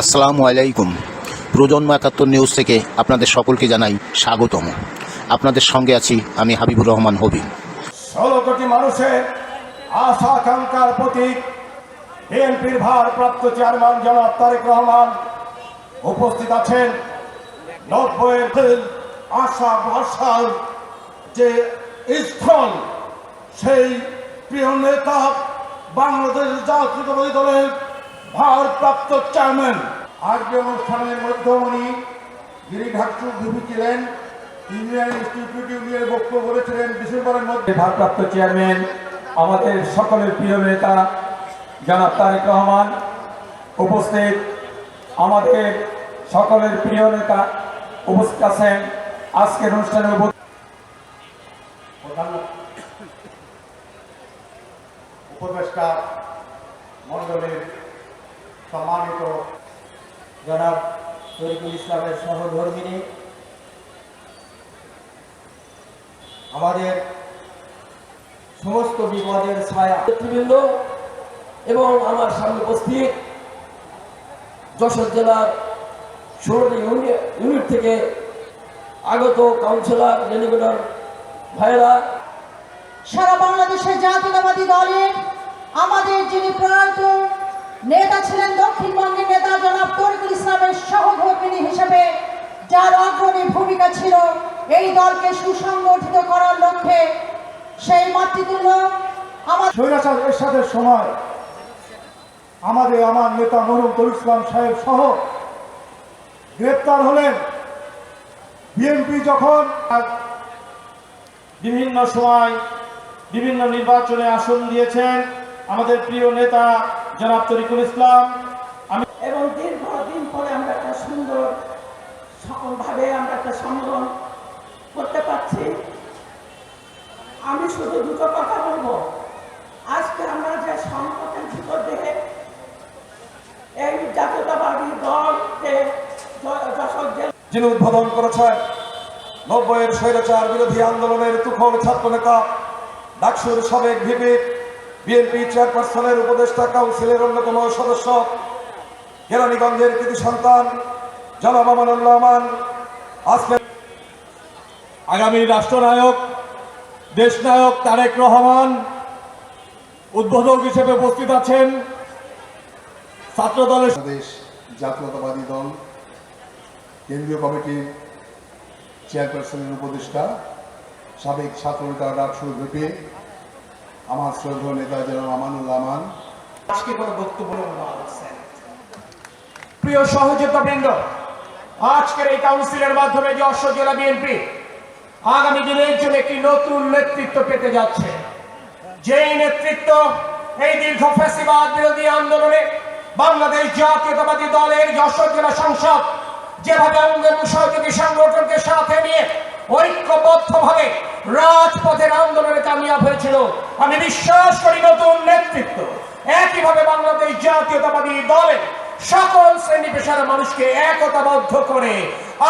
আসসালামু আলাইকুম। প্রজন্ম একাত্তর নিউজ থেকে আপনাদের সকলকে জানাই স্বাগতম। আপনাদের সঙ্গে আছি আমি হাবিবুর রহমান হবি। ষোলো কোটি মানুষের আশা আকাঙ্ক্ষার প্রতীক বিএনপির ভারপ্রাপ্ত চেয়ারম্যান জনাব তারেক রহমান উপস্থিত আছেন নব্বইয়ের আশা ভরসার যে স্থল সেই প্রিয় নেতা বাংলাদেশ জাতীয়তাবাদী দলের ভারপ্রাপ্ত চেয়ারম্যান আজকে অনুষ্ঠানের মধ্যে মধ্যমণি গিরিঘাটু ভিপি ছিলেন। ইন্ডিয়ান ইনস্টিটিউট ইউনিয়নের বক্তব্য বলেছিলেন ডিসেম্বরের মধ্যে। ভারপ্রাপ্ত চেয়ারম্যান আমাদের সকলের প্রিয় নেতা জনাব তারেক রহমান উপস্থিত আমাদের সকলের প্রিয় নেতা উপস্থিত আছেন। আজকের অনুষ্ঠানে প্রধান উপদেষ্টা মণ্ডলের সম্মানিত জনাব তরিকুল ইসলামের সহধর্মিনী, আমাদের সমস্ত বিপদের ছায়া নেতৃবৃন্দ এবং আমার সামনে উপস্থিত যশোর জেলার ষোলোটি ইউনিট থেকে আগত কাউন্সিলর ডেলিগেটর ভাইরা সারা বাংলাদেশের জাতীয়তাবাদী দলের, আমাদের যিনি প্রয়াত নেতা ছিলেন দক্ষিণবঙ্গের নেতা জনাব তরিকুল ইসলামের সহধর্মিনী হিসেবে, যার অগ্রণী ভূমিকা ছিল এই দলকে সুসংগঠিত করার লক্ষ্যে সেই মাতৃতুল্য আমার স্বৈরাচার এরশাদের সময় আমাদের আমার নেতা মরুম তরুল ইসলাম সাহেব সহ গ্রেপ্তার হলেন। বিএনপি যখন বিভিন্ন সময় বিভিন্ন নির্বাচনে আসন দিয়েছেন, আমাদের প্রিয় নেতা জনাব তরিকুল ইসলাম আমি এবং দীর্ঘদিন পরে আমরা একটা সুন্দর ভাবে আমরা একটা সম্মেলন করতে পারছি। আমি শুধু দুটো কথা বলব। আজকে আমরা যে সংকটের ভিতর দিয়ে এই জাতীয়তাবাদী দলকে যিনি উদ্বোধন করেছেন নব্বইয়ের স্বৈরাচার বিরোধী আন্দোলনের তুখর ছাত্রনেতা ডাকসুর সাবেক ভিপি বিএনপি চেয়ারপারসনের উপদেষ্টা, কাউন্সিলের অন্যতম সদস্য, কেরানীগঞ্জের কৃতি সন্তান, জনাব আমান আসলেন আগামী রাষ্ট্রনায়ক, দেশনায়ক তারেক রহমান উদ্বোধক হিসেবে উপস্থিত আছেন ছাত্র দলের বাংলাদেশ জাতীয়তাবাদী দল, কেন্দ্রীয় কমিটির চেয়ারপারসনের উপদেষ্টা, সাবেক ছাত্রনেতা ডাকসুর ভিপি আমার শ্রদ্ধেয় নেতা জনাব আমানুল আমান আজকে কোনো বক্তব্য প্রিয় সহযোগিতা বৃন্দ আজকের এই কাউন্সিলের মাধ্যমে যে অশ্ব জেলা বিএনপি আগামী দিনের জন্য একটি নতুন নেতৃত্ব পেতে যাচ্ছে। যেই নেতৃত্ব এই দীর্ঘ ফ্যাসিবাদ বিরোধী আন্দোলনে বাংলাদেশ জাতীয়তাবাদী দলের যশোর জেলা সংসদ, যেভাবে অঙ্গ সহযোগী সংগঠনকে সাথে নিয়ে ঐক্যবদ্ধভাবে রাজপথের আন্দোলনে কামিয়াব হয়েছিল। আমি বিশ্বাস করি নতুন নেতৃত্ব। একইভাবে বাংলাদেশ জাতীয়তাবাদী দলের সকল শ্রেণি পেশার মানুষকে একতাবদ্ধ করে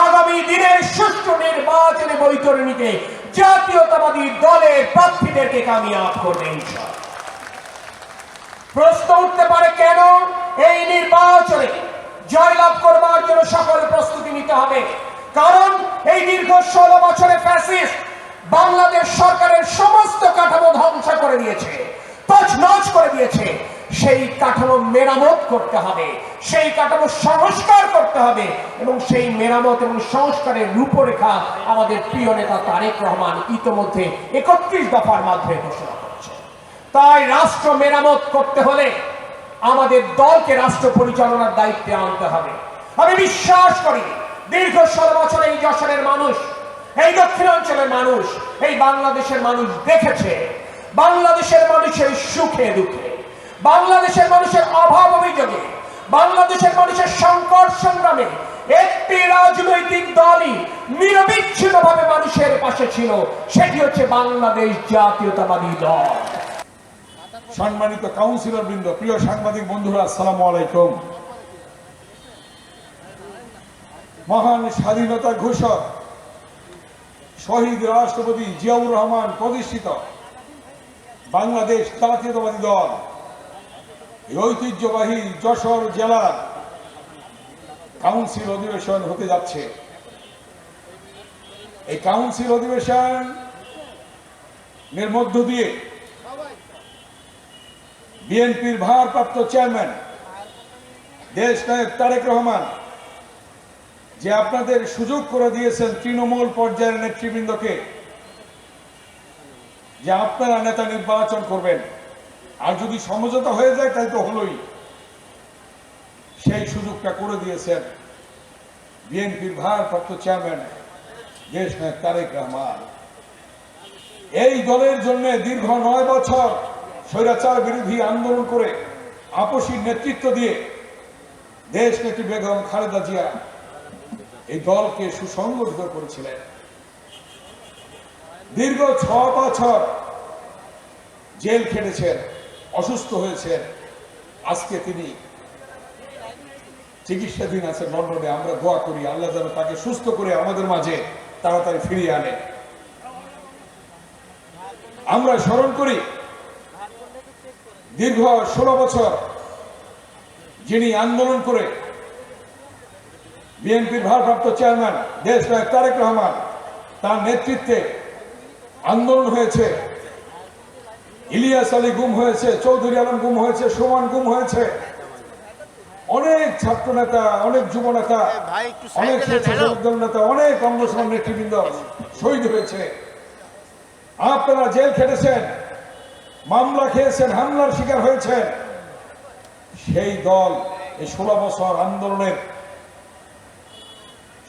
আগামী দিনের সুষ্ঠু নির্বাচনে বৈতরণীতে জাতীয়তাবাদী দলের প্রার্থীদেরকে কামিয়াব করবে প্রশ্ন উঠতে পারে কেন এই নির্বাচনে জয়লাভ করবার জন্য সকল প্রস্তুতি নিতে হবে? কারণ এই দীর্ঘ ষোলো বছরে ফ্যাসিস্ট বাংলাদেশ সরকারের সমস্ত কাঠামো ধ্বংস করে দিয়েছে, তছনছ করে দিয়েছে। সেই কাঠামো মেরামত করতে হবে, সেই কাঠামো সংস্কার করতে হবে এবং সেই মেরামত এবং সংস্কারের রূপরেখা আমাদের প্রিয় নেতা তারেক রহমান ইতোমধ্যে একত্রিশ দফার মাধ্যমে ঘোষণা করেছে। তাই রাষ্ট্র মেরামত করতে হলে আমাদের দলকে রাষ্ট্র পরিচালনার দায়িত্বে আনতে হবে। আমি বিশ্বাস করি, দীর্ঘ ষোলো এই যশোরের মানুষ এই দক্ষিণাঞ্চলের মানুষ, এই বাংলাদেশের মানুষ দেখেছে, বাংলাদেশের মানুষের সুখে দুঃখে, বাংলাদেশের মানুষের অভাব অভিযোগে, বাংলাদেশের মানুষের সংকট সংগ্রামে একটি রাজনৈতিক দলই নিরবিচ্ছিন্নভাবে মানুষের পাশে ছিল, সেটি হচ্ছে বাংলাদেশ জাতীয়তাবাদী দল। সম্মানিত কাউন্সিলর বৃন্দ, প্রিয় সাংবাদিক বন্ধুরা, আসসালামু আলাইকুম। মহান স্বাধীনতা ঘোষক শহীদ রাষ্ট্রপতি জিয়াউর রহমান প্রতিষ্ঠিত বাংলাদেশ জাতীয়তাবাদী দল। ঐতিহ্যবাহী যশোর জেলার কাউন্সিল অধিবেশন হতে যাচ্ছে। এই কাউন্সিল অধিবেশন এর মধ্য দিয়ে বিএনপির ভারপ্রাপ্ত চেয়ারম্যান, দেশ নায়ক তারেক রহমান যে আপনাদের সুযোগ করে দিয়েছেন তৃণমূল পর্যায়ের নেতৃবৃন্দকে, যে আপনারা নেতা নির্বাচন করবেন। আর যদি সমঝোতা হয়ে যায়, তাই তো হলোই। সেই সুযোগটা করে দিয়েছেন বিএনপির ভারপ্রাপ্ত চেয়ারম্যান, দেশ নায়ক তারেক রহমান। এই দলের জন্য দীর্ঘ নয় বছর স্বৈরাচার বিরোধী আন্দোলন করে আপসীর নেতৃত্ব দিয়ে দেশ নেত্রী বেগম খালেদা জিয়া এই দলকে সুসংগঠিত করেছিলেন। দীর্ঘ ছ বছর জেল খেটেছেন, অসুস্থ হয়েছেন। আজকে তিনি চিকিৎসাধীন আছেন লন্ডনে আমরা দোয়া করি, আল্লাহ যেন তাকে সুস্থ করে আমাদের মাঝে তাড়াতাড়ি ফিরিয়ে আনে। আমরা স্মরণ করি, দীর্ঘ ষোলো বছর যিনি আন্দোলন করে বিএনপির ভারপ্রাপ্ত চেয়ারম্যান দেশ নায়ক তারেক রহমান তার নেতৃত্বে আন্দোলন হয়েছে। ইলিয়াস আলী গুম হয়েছে চৌধুরী আলম গুম হয়েছে সুমন গুম হয়েছে। অনেক ছাত্র নেতা অনেক যুব নেতা অনেক স্বেচ্ছাসেবক দল নেতা অনেক অঙ্গসমান নেতৃবৃন্দ শহীদ হয়েছে। আপনারা জেল খেটেছেন মামলা খেয়েছেন হামলার শিকার হয়েছেন। সেই দল এই ষোলো বছর আন্দোলনের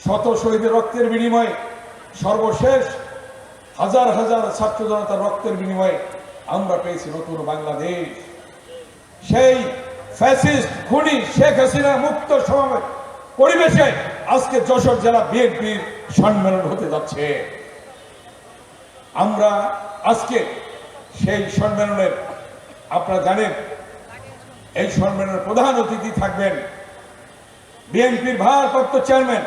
শত শহীদের রক্তের বিনিময়ে সর্বশেষ হাজার হাজার ছাত্র জনতার রক্তের বিনিময়ে আমরা পেয়েছি নতুন বাংলাদেশ। সেই ফ্যাসিস্ট খুনি শেখ হাসিনা মুক্ত সমাবেশ পরিবেশে আজকে যশোর জেলা বিএনপির সম্মেলন হতে যাচ্ছে। আমরা আজকে সেই সম্মেলনের, আপনারা জানেন, এই সম্মেলনের প্রধান অতিথি থাকবেন বিএনপির ভারপ্রাপ্ত চেয়ারম্যান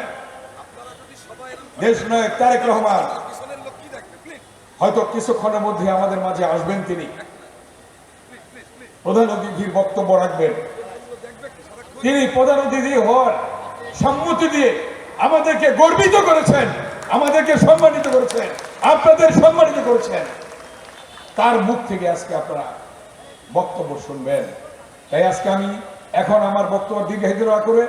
দেশ তারেক রহমান। হয়তো কিছুক্ষণের মধ্যে আমাদের মাঝে আসবেন তিনি। প্রধান অতিথির বক্তব্য রাখবেন। তিনি প্রধান অতিথি হওয়ার সম্মতি দিয়ে আমাদেরকে গর্বিত করেছেন, আমাদেরকে সম্মানিত করেছেন, আপনাদের সম্মানিত করেছেন। তার মুখ থেকে আজকে আপনারা বক্তব্য শুনবেন। তাই আজকে আমি এখন আমার বক্তব্য দীর্ঘায়িত করে